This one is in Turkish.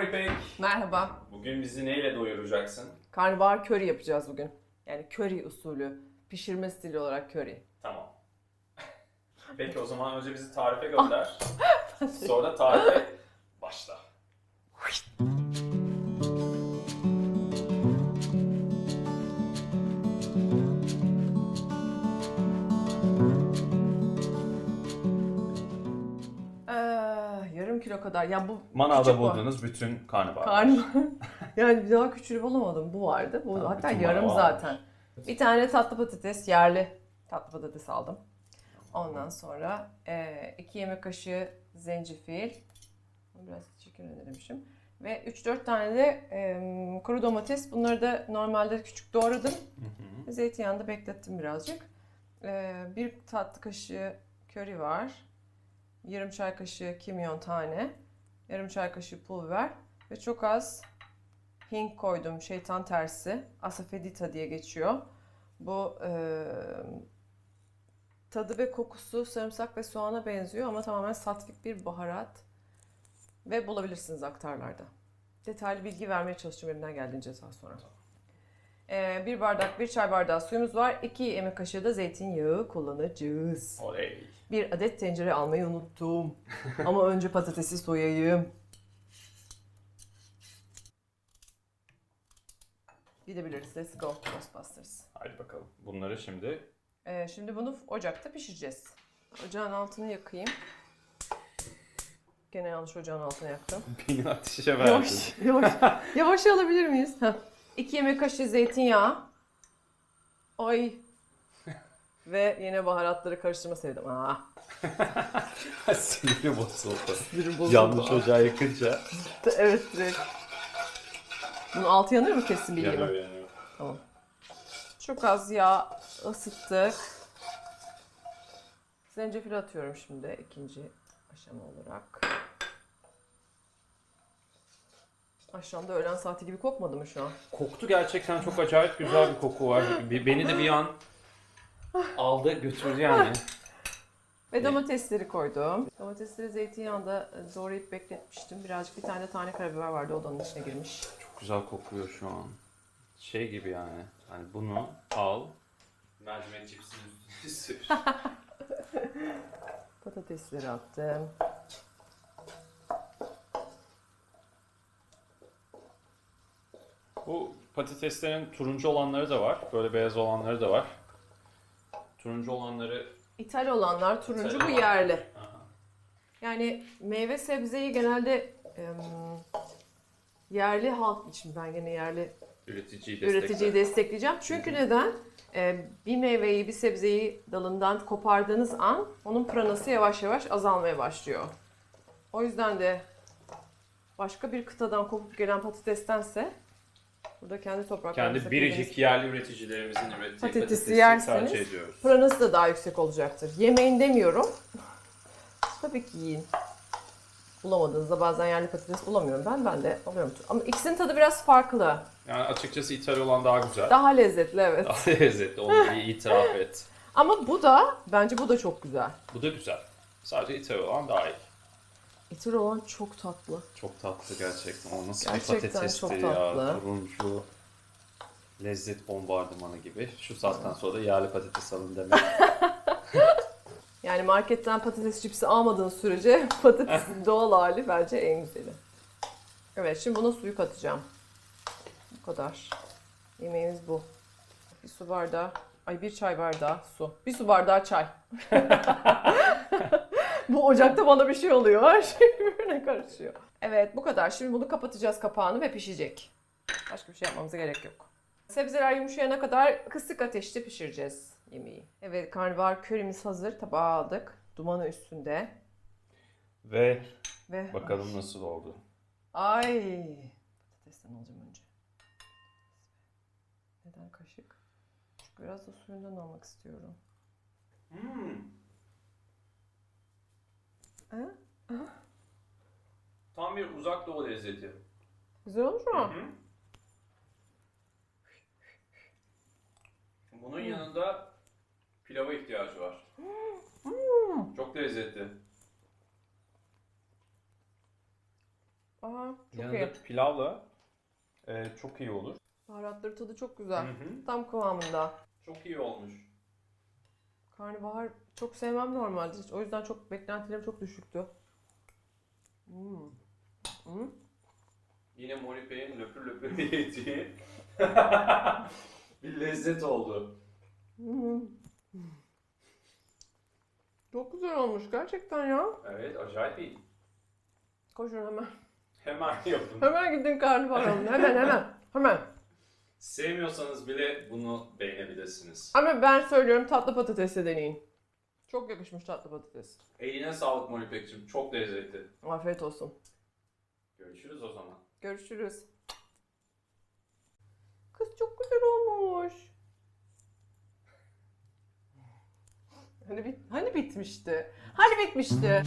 Merhaba İpek. Merhaba. Bugün bizi neyle doyuracaksın? Karnabahar köri yapacağız bugün. Yani köri usulü. Pişirme stili olarak köri. Tamam. Peki o zaman önce bizi tarife gönder. Sonra tarife başla. kadar. Ya bu Manavda küçük bu. bulduğunuz bütün karnabahar. Karnabahar. yani bir daha küçüğü bulamadım. Bu vardı. Bu Tamam, hatta bütün yarım manav varmış. zaten. Bir tane tatlı patates, yerli tatlı patates aldım. Ondan sonra e, iki yemek kaşığı zencefil. Biraz çirkin. Ve 3-4 tane de e, kuru domates. Bunları da normalde küçük doğradım. Hı hı. Zeytinyağında beklettim birazcık. Ee, bir tatlı kaşığı köri var. Yarım çay kaşığı kimyon tane. Yarım çay kaşığı pul biber. Ve çok az hing koydum. Şeytan tersi. Asafedita diye geçiyor. Bu e, tadı ve kokusu sarımsak ve soğana benziyor ama tamamen satvik bir baharat. Ve bulabilirsiniz aktarlarda. Detaylı bilgi vermeye çalışacağım elimden geldiğince daha sonra. Ee, bir bardak, bir çay bardağı suyumuz var. 2 yemek kaşığı da zeytinyağı kullanacağız. Oley. Bir adet tencere almayı unuttum. Ama önce patatesi soyayım. Gidebiliriz. Let's go. Ghostbusters. Haydi bakalım. Bunları şimdi Ee, şimdi bunu ocakta pişireceğiz. Ocağın altını yakayım. Gene yanlış ocağın altını yaktım. beni ateşe verdin. Yavaş, yavaş. Yavaş alabilir miyiz? Heh. İki yemek kaşığı zeytinyağı. Ay. Ve yine baharatları karıştırma sevdim. Aa, Siniri bozuldu. sinirim bozuldu. Yanlış ocağı yakınca. Evet direkt. Bunun altı yanıyor mu kesin bileyim. Yanıyor yanıyor. Tamam. Çok az yağ ısıttık. Zencefil atıyorum şimdi ikinci aşama olarak. Aşağımda öğlen saati gibi kokmadı mı şu an? Koktu gerçekten çok acayip güzel bir koku var. Bir- Beni de bir an aldı götürdü yani. Ve domatesleri koydum. Domatesleri zeytinyağında e, doğrayıp bekletmiştim. Birazcık bir tane tane karabiber vardı o da onun içine girmiş. Çok güzel kokuyor şu an. Şey gibi yani. Hani bunu al. Mercimek cipsinin üstüne sür. Patatesleri attım. Bu patateslerin turuncu olanları da var. Böyle beyaz olanları da var. Turuncu olanları... İthal olanlar turuncu İthal bu olan- yerli. Aha. Yani meyve sebzeyi genelde em, yerli halk için ben gene yerli Üreticiyi destekler. üreticiyi destekleyeceğim. Çünkü neden? E, bir meyveyi, bir sebzeyi dalından kopardığınız an onun pranası yavaş yavaş azalmaya başlıyor. O yüzden de başka bir kıtadan kopup gelen patatestense burada kendi topraklarımızda Kendi biricik yerli üreticilerimizin ürettiği Patatesi patatesi, yerseniz- tercih ediyoruz. pranası da daha yüksek olacaktır. Yemeyin demiyorum. Tabii ki yiyin. Bulamadığınızda bazen yerli patates bulamıyorum ben. Ben de alıyorum. Ama ikisinin tadı biraz farklı. Yani açıkçası ithal olan daha güzel. Daha lezzetli evet. Daha lezzetli. Onu bir itiraf et. Ama bu da bence bu da çok güzel. Bu da güzel. Sadece ithal olan daha iyi. İtir olan çok tatlı. Çok tatlı gerçekten. O nasıl Gerçekten bir patatesti çok ya. tatlı. Turuncu. Lezzet bombardımanı gibi. Şu saatten sonra da yerli patates alın demek. Yani marketten patates cipsi almadığın sürece patatesin doğal hali bence en güzeli. Evet şimdi buna suyu katacağım. Bu kadar. Yemeğimiz bu. Bir su bardağı, ay bir çay bardağı su. Bir su bardağı çay. bu ocakta bana bir şey oluyor. Her şey birbirine karışıyor. Evet bu kadar. Şimdi bunu kapatacağız kapağını ve pişecek. Başka bir şey yapmamıza gerek yok. Sebzeler yumuşayana kadar kısık ateşte pişireceğiz yemeği. Evet karnabahar körimiz hazır. Tabağa aldık. Dumanı üstünde. Ve Ve bakalım nasıl oldu. Ay. Patatesten alacağım önce. Neden kaşık? Çünkü biraz da suyundan almak istiyorum. Hmm. Ha? Tam bir uzak doğu lezzeti. Güzel olmuş mu? Hı. Bunun yanında pilava ihtiyacı var. Çok lezzetli. Aa, Çok Yanında iyi. pilavla e, çok iyi olur. Baharatları tadı çok güzel. Hı hı. Tam kıvamında. Çok iyi olmuş. Karnabahar çok sevmem normalde. O yüzden çok beklentilerim çok düşüktü. Hmm. Hmm. Yine Moni Bey'in löpür löpür yediği bir lezzet oldu. Hmm. Çok güzel olmuş gerçekten ya. Evet acayip iyi. Koşun hemen. Hemen yapın. Hemen gidin karnabahar alın. Hemen hemen. Hemen. Sevmiyorsanız bile bunu beğenebilirsiniz. Ama ben söylüyorum tatlı patatesle deneyin. Çok yakışmış tatlı patates. Eline sağlık Moni Bey'cim. Çok lezzetli. Afiyet olsun. Görüşürüz o zaman. Görüşürüz. Kız çok güzel olmuş. Hani bit hani bitmişti. Hani bitmişti.